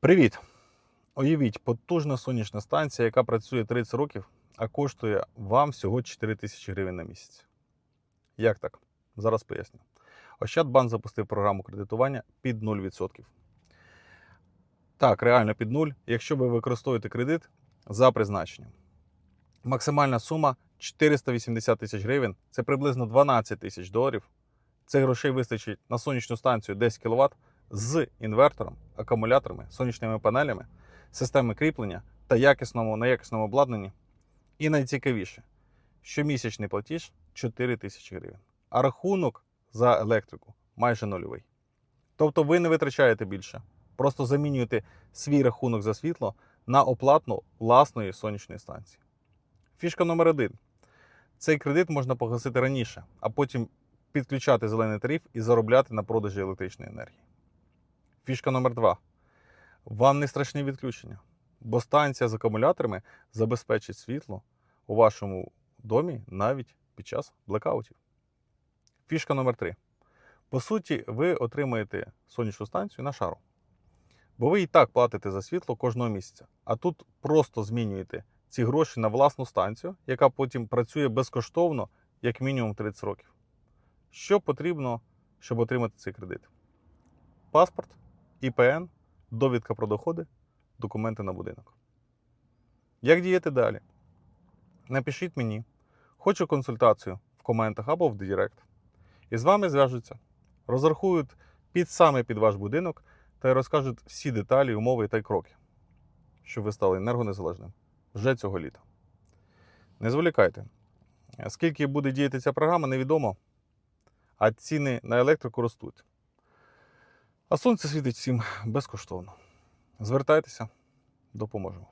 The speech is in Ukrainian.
Привіт! Уявіть, потужна сонячна станція, яка працює 30 років, а коштує вам всього 4 тисячі гривень на місяць. Як так? Зараз поясню. Ощадбанк запустив програму кредитування під 0%. Так, реально під 0, якщо ви використовуєте кредит за призначенням. Максимальна сума 480 тисяч гривень це приблизно 12 тисяч доларів. Цих грошей вистачить на сонячну станцію 10 кВт з інвертором, акумуляторами, сонячними панелями, системи кріплення та якісному на якісному обладнанні. І найцікавіше, щомісячний платіж 4 тисячі гривень, а рахунок за електрику майже нульовий. Тобто ви не витрачаєте більше, просто замінюєте свій рахунок за світло на оплату власної сонячної станції. Фішка номер один. Цей кредит можна погасити раніше, а потім підключати зелений тариф і заробляти на продажі електричної енергії. Фішка номер два. Вам не страшні відключення, бо станція з акумуляторами забезпечить світло у вашому домі навіть під час блекаутів. Фішка номер три. По суті, ви отримаєте сонячну станцію на шару. Бо ви і так платите за світло кожного місяця. А тут просто змінюєте ці гроші на власну станцію, яка потім працює безкоштовно як мінімум 30 років. Що потрібно, щоб отримати цей кредит? Паспорт, ІПН, довідка про доходи, документи на будинок. Як діяти далі? Напишіть мені, хочу консультацію в коментах або в Директ. І з вами зв'яжуться, розрахують під саме під ваш будинок та розкажуть всі деталі, умови та й кроки, щоб ви стали енергонезалежним вже цього літа. Не зволікайте. Скільки буде діяти ця програма, невідомо, а ціни на електрику ростуть. А сонце світить всім безкоштовно. Звертайтеся, допоможемо.